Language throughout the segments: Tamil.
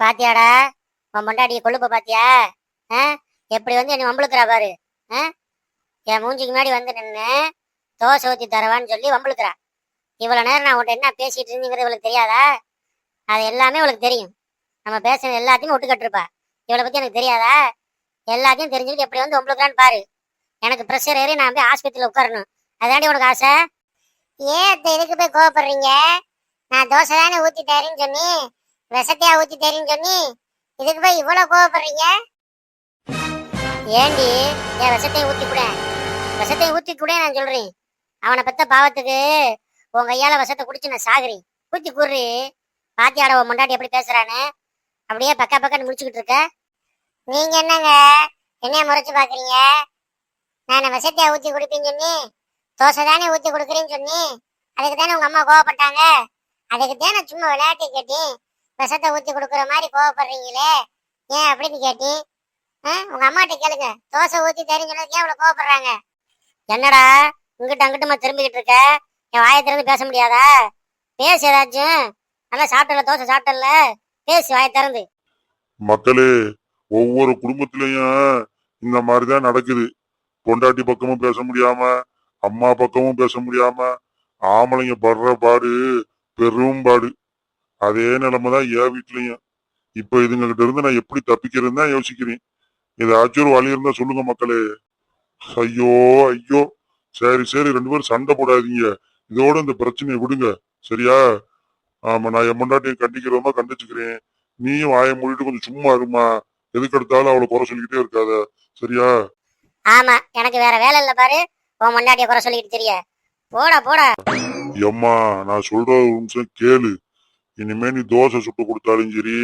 பாத்தியாடா? உன் பொண்டாட்டிய கொழுப்ப பாத்தியா? ஆ? எப்படி வந்து என்னை வம்பளுக்குறா பாரு ஆ? என் மூஞ்சிக்கு முன்னாடி வந்து நின்று தோசை ஊற்றி தரவான்னு சொல்லி வம்பளுக்குறா இவ்வளோ நேரம் நான் உன்ட்ட என்ன பேசிட்டு இருந்தீங்கிறது இவளுக்கு தெரியாதா? அது எல்லாமே இவளுக்கு தெரியும். நம்ம பேசுறது எல்லாத்தையும் விட்டுக்கட்டுருப்பா இவளை பத்தி எனக்கு தெரியாதா? எல்லாத்தையும் தெரிஞ்சுக்கிட்டு எப்படி வந்து வம்பளுக்குறான்னு பாரு. எனக்கு ப்ரெஷர் ஏறி நான் போய் ஆஸ்பத்திரியில் உட்காரணும். அதாண்டி உனக்கு ஆசை? ஏன் இதுக்கு போய் கோவப்படுறீங்க? நான் தோசை தானே ஊற்றி தரேன்னு சொன்னி விஷத்தையா ஊத்தி தரேன்னு சொன்னி இதுக்கு போய் இவ்வளவு கோவப்படுறீங்க? ஏண்டி என் விஷத்தையும் ஊத்தி கூட? விஷத்தையும் ஊத்தி கூட நான் சொல்றேன். அவனை பெத்த பாவத்துக்கு உன் கையால விஷத்தை குடிச்சு நான் சாகுறேன். ஊத்தி கூறி பாத்தியாட உன் முண்டாட்டி எப்படி பேசுறான்னு? அப்படியே பக்கா பக்கன்னு முடிச்சுக்கிட்டு இருக்க. நீங்க என்னங்க? என்னைய முறைச்சு பாக்குறீங்க? நான் விஷத்தையா ஊத்தி குடிப்பேன்னு சொன்னி? தோசை தானே ஊத்தி கொடுக்குறேன்னு சொன்னி? அதுக்கு தானே உங்க அம்மா கோவப்பட்டாங்க? அதுக்கு தானே சும்மா விளையாட்டு கேட்டேன். விஷத்தை ஊத்தி கொடுக்குற மாதிரி கோவப்படுறீங்களே? ஏன் அப்படின்னு கேட்டேன் ஆ, உங்க அம்மாட்ட கேளுங்க. தோசை ஊத்தி தெரிஞ்சுனதுக்கு ஏன் இவ்வளவு கோவப்படுறாங்க? என்னடா இங்கிட்ட அங்கிட்டுமா திரும்பிக்கிட்டு இருக்க? என் வாயை திறந்து பேச முடியாதா? பேசு ஏதாச்சும். நல்லா சாப்பிட்டல தோசை சாப்பிட்டல. பேசு வாயை திறந்து. மக்களே ஒவ்வொரு குடும்பத்திலையும் இந்த மாதிரிதான் நடக்குது. பொண்டாட்டி பக்கமும் பேச முடியாம அம்மா பக்கமும் பேச முடியாம ஆம்பளைங்க படுற பாடு பெரும் பாடு. அதே நிலைமை தான் என் வீட்லயும். இப்ப இதுங்க கிட்ட இருந்து நான் எப்படி தப்பிக்கிறேன்னு தான் யோசிக்கிறேன். ஏதாச்சும் ஒரு வழி இருந்தா சொல்லுங்க மக்களே. ஐயோ ஐயோ. சரி சரி ரெண்டு பேரும் சண்டை போடாதீங்க. இதோட இந்த பிரச்சனையை விடுங்க. சரியா? ஆமா நான் என் பொண்டாட்டியை கண்டிக்கிறோமா கண்டிச்சுக்கிறேன். நீயும் வாயை மூடிட்டு கொஞ்சம் சும்மா இருமா. எதுக்கு எடுத்தாலும் அவளை குறை சொல்லிக்கிட்டே இருக்காத. சரியா? ஆமா எனக்கு வேற வேலை இல்ல பாரு. உன் முன்னாடிய குறை சொல்லிக்கிட்டு தெரிய. போடா போடா. எம்மா நான் சொல்ற ஒரு நிமிஷம் கேளு. இனிமே நீ தோசை சுட்டு கொடுத்தாலும் சரி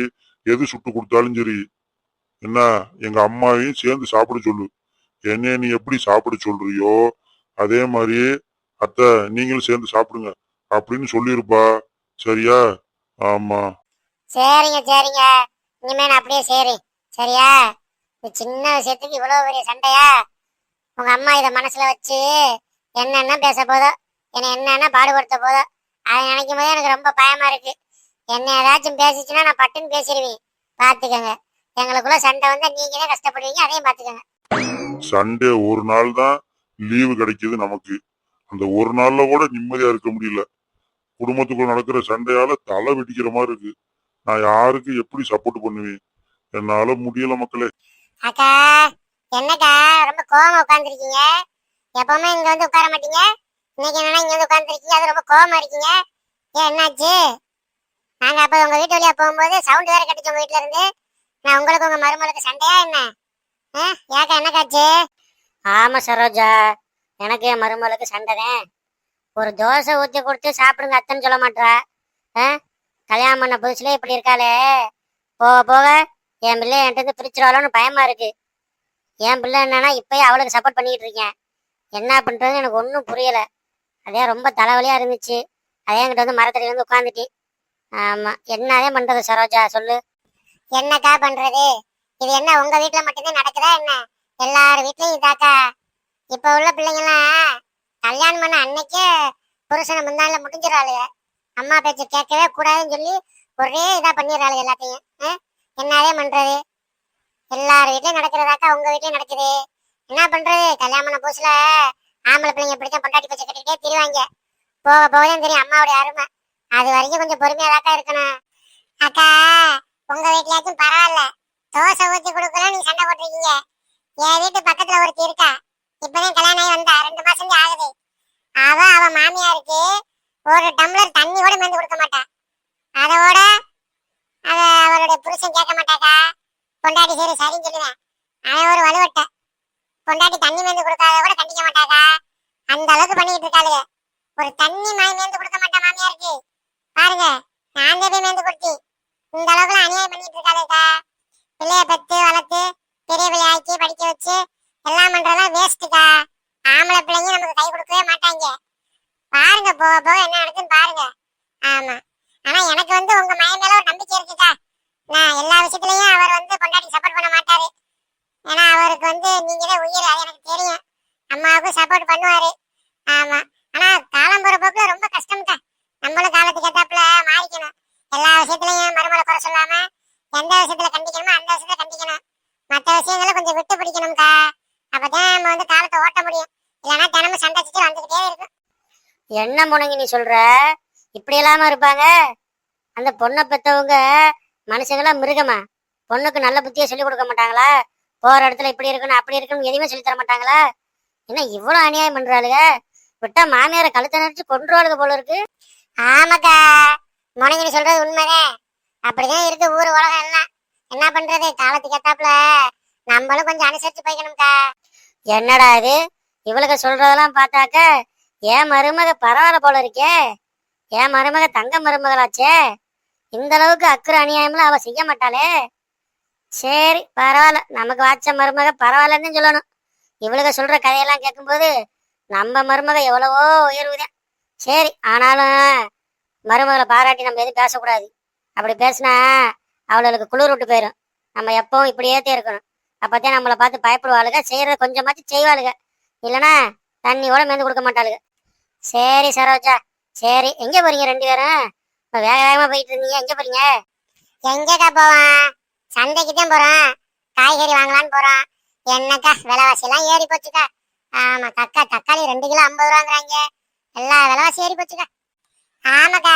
எது சுட்டு கொடுத்தாலும் சரி என்ன எங்க அம்மாவையும் சேர்ந்து சாப்பிட சொல்லு. என்னைய நீ எப்படி சாப்பிட சொல்றியோ அதே மாதிரி அத்தை நீங்களும் சேர்ந்து சாப்பிடுங்க அப்படின்னு சொல்லியிருப்பா. சரியா? ஆமா. சரிங்க சரிங்க. இனிமே நான் அப்படியே சரி சரியா? சின்ன விஷயத்துக்கு இவ்வளவு பெரிய சண்டையா? உங்க அம்மா இத மனசுல வச்சு என்னென்ன பேச போதோ என்ன என்னென்ன பாடுபடுத்த போதோ அதை நினைக்கும் போது எனக்கு ரொம்ப பயமா இருக்கு. என்ன ஏதாச்சும் பேசிச்சுன்னா நான் பட்டுன்னு பேசிடுவேன். பாத்துக்கோங்க. எங்களுக்குள்ள சண்டை வந்தா நீங்க தான் கஷ்டப்படுவீங்க அதையும் பாத்துக்கோங்க. சண்டே ஒரு நாள் தான் லீவு கிடைக்குது நமக்கு. அந்த ஒரு நாள்ல கூட நிம்மதியா இருக்க முடியல. குடும்பத்துக்குள்ள நடக்கிற சண்டையால தலை வெடிக்கிற மாதிரி இருக்கு. நான் யாருக்கு எப்படி சப்போர்ட் பண்ணுவேன்? என்னால முடியல மக்களே. அக்கா என்னக்கா ரொம்ப கோவமா உட்காந்துருக்கீங்க எப்பவுமே இங்க வந்து உட்கார மாட்டீங்க? இன்னைக்கு என்னன்னா இங்க வந்து உட்காந்துருக்கீங்க அது ரொம்ப கோவமா இருக்கீங்க. ஏன் என்னாச்சு? நாங்க அப்ப உங்க வீட்டு வழியா போகும்போது சவுண்ட் வேற கட்டுச்சு உங்க வீட்டுல இருந்து. நான் உங்களுக்கு உங்க மருமகளுக்கு சண்டையா என்ன? ஏக்கா ஏக்கா என்னக்காச்சு ஆமா சரோஜா. எனக்கு என் மருமகளுக்கு சண்டைதான் ஒரு தோசை ஊத்தி கொடுத்து சாப்பிடுங்க அத்தைன்னு சொல்ல மாட்டா ஆ? கல்யாணம் பண்ண புதுசுல இப்படி இருக்காளே. போக போக என் பிள்ளை என்கிட்ட பிரிச்சிருவாளோன்னு பயமா இருக்கு. என் பிள்ளை என்னன்னா இப்பயே அவளுக்கு சப்போர்ட் பண்ணிக்கிட்டு இருக்கேன். என்ன பண்றதுன்னு எனக்கு ஒன்றும் புரியல. அதே ரொம்ப தலைவலியா இருந்துச்சு. அதே என்கிட்ட வந்து மரத்தடி வந்து உட்காந்துட்டு ஆமா. என்னதே பண்றது சரோஜா? சொல்லு. என்னக்கா பண்றது? இது என்ன உங்க வீட்ல மட்டும்தான் நடக்குதா என்ன? எல்லார் வீட்லயும் இதாக்கா? இப்ப உள்ள பிள்ளைங்கலாம் கல்யாணம் பண்ண அன்னைக்கே புருஷனை முன்னால முடிஞ்சிடறாளுங்க அம்மா பேச்சு கேட்கவே கூடாதுன்னு சொல்லி ஒரே இதா பண்ணிடுறாளுங்க எல்லாத்தையும். ஆ? என்னதே பண்றது? எல்லார் வீட்லயும் நடக்கிறதாக்கா உங்க வீட்லயும் நடக்குது. என்ன பண்றது? கல்யாணம் புதுசுல ஆம்பளை பிள்ளைங்க இப்படித்தான் பொண்டாட்டி பச்சை கட்டிக்கிட்டே திரிவாங்க. போக போகதான் தெரியும் அம்மாவுடைய அருமை. அது வரைக்கும் கொஞ்சம் பொறுமையாதாக்கா இருக்கணும். அக்கா உங்க வீட்லயாச்சும் பரவாயில்ல. தோசை ஊத்தி கொடுக்கணும் நீங்க சண்டை போட்டிருக்கீங்க. என் வீட்டு பக்கத்துல ஒருத்தி இருக்கா. இப்பதான் கல்யாணம் ஆகி வந்தா ரெண்டு மாசம் ஆகுது. அவ அவ மாமியாருக்கு ஒரு டம்ளர் தண்ணி கூட மேந்து கொடுக்க மாட்டா. அதோட அவ அவளுடைய புருஷன் கேட்க மாட்டாக்கா. பொண்டாட்டி சரி சரின்னு சொல்லுவேன் அவன் ஒரு வலுவட்ட. பொண்டாட்டி தண்ணி மேந்து கொடுக்காத கூட கண்டிக்க மாட்டாக்கா. அந்த அளவுக்கு பண்ணிட்டு இருக்காளுங்க ஒரு தண்ணி மாய் மேந்து கொடுக்க பாருங்க நான் தான் போய் மேந்து கொடுத்தி இந்த அளவுக்கு அநியாயம் பண்ணிட்டு இருக்காளுக்கா பிள்ளைய பெத்து வளர்த்து பெரிய பிள்ளை ஆக்கி படிக்க வச்சு எல்லாம் பண்றதெல்லாம் வேஸ்ட்டுக்கா ஆம்பளை பிள்ளைங்க நமக்கு கை கொடுக்கவே மாட்டாங்க. பாருங்க போக போக என்ன நடக்குன்னு பாருங்க. ஆமா. ஆனா எனக்கு வந்து உங்க மயம் மேல ஒரு நம்பிக்கை இருக்குக்கா. நான் எல்லா விஷயத்துலயும் அவர் வந்து பொண்டாட்டி சப்போர்ட் பண்ண மாட்டாரு. ஏன்னா அவருக்கு வந்து நீங்க தான் உயிர் அது எனக்கு தெரியும். அம்மாவுக்கும் சப்போர்ட் பண்ணுவாரு. ஆமா ஆனா காலம் போற போக்குல ரொம்ப கஷ்டம் தான் நம்மளும் காலத்துக்கு ஏத்தாப்புல மாறிக்கணும் எல்லா விஷயத்துலயும் மருமலை குறை சொல்லாம எந்த விஷயத்துல கண்டிக்கணுமோ அந்த விஷயத்துல கண்டிக்கணும். மத்த விஷயங்களை கொஞ்சம் விட்டு பிடிக்கணும்க்கா. அப்பதான் நம்ம வந்து காலத்தை ஓட்ட முடியும். இல்லைன்னா தினமும் சண்டை சிட்டு வந்துகிட்டே இருக்கும். என்ன முனங்கி நீ சொல்ற? இப்படி இல்லாம இருப்பாங்க? அந்த பொண்ணை பெத்தவங்க மனுஷங்களா மிருகமா? பொண்ணுக்கு நல்ல புத்தியை சொல்லி கொடுக்க மாட்டாங்களா? போற இடத்துல இப்படி இருக்கணும் அப்படி இருக்கணும் எதுவுமே சொல்லி தர மாட்டாங்களா? என்ன இவ்வளவு அநியாயம் பண்றாளுங்க விட்டா மாமியார கழுத்தை நினைச்சு கொன்றுவாளுங்க போல இருக்கு. ஆமாக்கா. முனைங்க நீ சொல்றது உண்மைதான். அப்படிதான் இருக்கு ஊர் உலகம் எல்லாம். என்ன பண்றது? காலத்துக்கு ஏத்தாப்புல நம்மளும் கொஞ்சம் அனுசரிச்சு போய்க்கணும்க்கா. என்னடா இது? இவளுக்கு சொல்றதெல்லாம் பார்த்தாக்க ஏன் மருமக பரவாயில்ல போல இருக்கே? ஏன் மருமக தங்க மருமகளாச்சே? இந்த அளவுக்கு அக்கறை அநியாயம்லாம் அவ செய்ய மாட்டாளே? சரி பரவாயில்ல. நமக்கு வாச்ச மருமக பரவாயில்லன்னு சொல்லணும். இவளுக்கு சொல்ற கதையெல்லாம் கேட்கும்போது நம்ம மருமக எவ்வளவோ உயர்வுதான். சரி ஆனாலும் மருமகளை பாராட்டி நம்ம எதுவும் பேசக்கூடாது. அப்படி பேசினா அவளுக்கு குளிர் விட்டு போயிடும் நம்ம எப்பவும் இப்படியே இருக்கணும். அப்பதான் நம்மளை பார்த்து பயப்படுவாளுங்க செய்யறத கொஞ்சமாச்சும் செய்வாளுங்க இல்லனா தண்ணியோட மேந்து கொடுக்க மாட்டாளுங்க சரி சரோஜா. சரி எங்க போறீங்க ரெண்டு பேரும்? இப்போ வேக வேகமா போயிட்டு இருந்தீங்க. எங்க போறீங்க? எங்கக்கா போவான் சந்தைக்கு தான் போறோம். காய்கறி வாங்கலாம்னு போறோம். என்னக்கா விலைவாசி எல்லாம் ஏறி போச்சுக்கா. ஆமா கக்கா தக்காளி ரெண்டு கிலோ ஐம்பது ரூபாங்கிறாங்க. எல்லா விலைவாசி ஏறி போச்சுக்கா. ஆமாக்கா.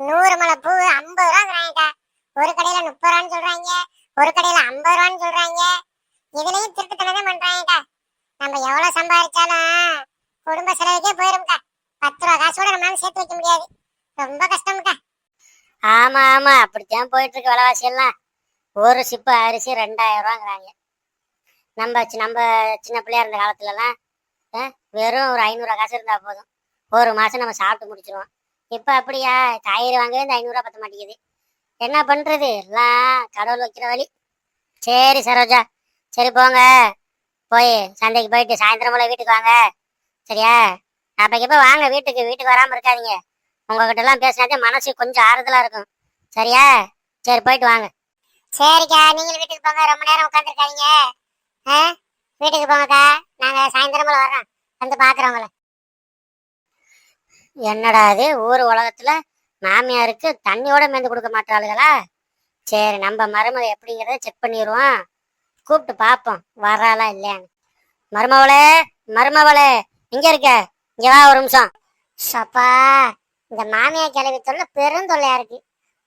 நூறு மலை பூ ஐம்பது ரூபாங்கிறாங்கக்கா ஒரு கடையில முப்பது ரூபான்னு சொல்றாங்க. ஒரு கடையில ஐம்பது ரூபான்னு சொல்றாங்க. இதுலயும் திருட்டுத்தனமே பண்றாங்கக்கா. நம்ம எவ்வளவு சம்பாதிச்சாலும் குடும்ப செலவுக்கே போயிரும்க்கா. பத்து ரூபா காசோட நம்மளால சேர்த்து வைக்க முடியாது. ரொம்ப கஷ்டம்க்கா. ஆமா ஆமா. அப்படித்தான் போயிட்டு இருக்கு விலைவாசி எல்லாம் ஒரு சிப்பு அரிசி ரெண்டாயிரம் ரூபாங்கிறாங்க. நம்ம சி- நம்ம சின்ன பிள்ளையா இருந்த காலத்துல எல்லாம் வெறும் ஒரு ஐநூறு காசு இருந்தா போதும். ஒரு மாசம் நம்ம சாப்பிட்டு முடிச்சிருவோம். இப்ப அப்படியா? காய்கறி வாங்கவே இந்த ஐநூறுரூவா பத்த மாட்டேங்குது. என்ன பண்றது? எல்லாம் கடவுள் வைக்கிற வழி. சரி சரோஜா. சரி போங்க. போய் சந்தைக்கு போயிட்டு சாயந்தரம் போல வீட்டுக்கு வாங்க. சரியா? அப்போக்கப்போ வாங்க. வீட்டுக்கு வீட்டுக்கு வராம இருக்காதீங்க. உங்ககிட்ட எல்லாம் பேசினாதே மனசு கொஞ்சம் ஆறுதலா இருக்கும். சரியா? சரி போயிட்டு வாங்க. சரிக்கா. நீங்களும் வீட்டுக்கு போங்க. ரொம்ப நேரம் உட்காந்துருக்காதீங்க வீட்டுக்கு போங்கக்கா. நாங்க சாயந்தரம் போல வர்றோம். வந்து பாக்குறோம் உங்களை. என்னடா இது? ஊர் உலகத்துல மாமியாருக்கு தண்ணியோட மேந்து கொடுக்க மாட்டாளுகளா? சரி நம்ம மருமக எப்படிங்கிறத செக் பண்ணிடுவோம் கூப்பிட்டு பார்ப்போம் வராளா இல்லையான்னு. மருமவளே மருமவளே இங்க இருக்க? இங்க வா ஒரு நிமிஷம். சப்பா இந்த மாமியார் கிளவி தொல்லை பெரும் தொல்லையா இருக்கு.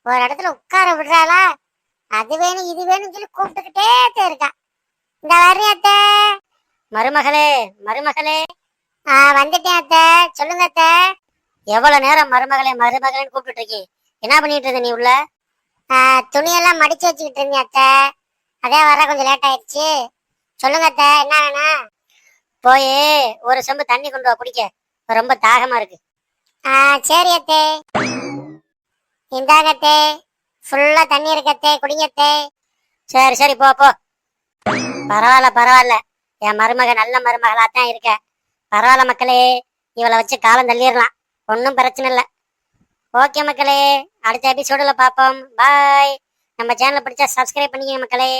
ஒரு இடத்துல உட்கார விடுறாளா? அது வேணும் இது வேணும்னு சொல்லி கூப்பிட்டுக்கிட்டே இருக்கா. இந்த வர்றேன் அத்தை. மருமகளே மருமகளே. ஆ வந்துட்டேன் அத்தை. சொல்லுங்க அத்தை. எவ்வளவு நேரம் மருமகளை மருமகளேன்னு கூப்பிட்டு இருக்கீங்க என்ன பண்ணிட்டு இருந்த நீ உள்ள? துணியெல்லாம் மடிச்சு வச்சுக்கிட்டு இருந்தேன் அத்தை? அதே வர கொஞ்சம் லேட் ஆயிடுச்சு. சொல்லுங்க அத்தை என்ன வேணும்? போய் ஒரு செம்பு தண்ணி கொண்டு வா குடிக்க. ரொம்ப தாகமா இருக்கு. ஆ சரி அத்தே. இந்தாங்க அத்தே. ஃபுல்லா தண்ணி இருக்கத்தே குடிங்க அத்தே. சரி சரி போ போ. பரவாயில்ல பரவாயில்ல. என் மருமக நல்ல மருமகளா தான் இருக்க. பரவாயில்ல மக்களே இவளை வச்சு காலம் தள்ளிடலாம். ஒன்றும் பிரச்சனை இல்லை. ஓகே மக்களே அடுத்த எபிசோடில் பார்ப்போம். பாய் நம்ம சேனலை பிடிச்சா சப்ஸ்கிரைப் பண்ணிக்கங்க மக்களே.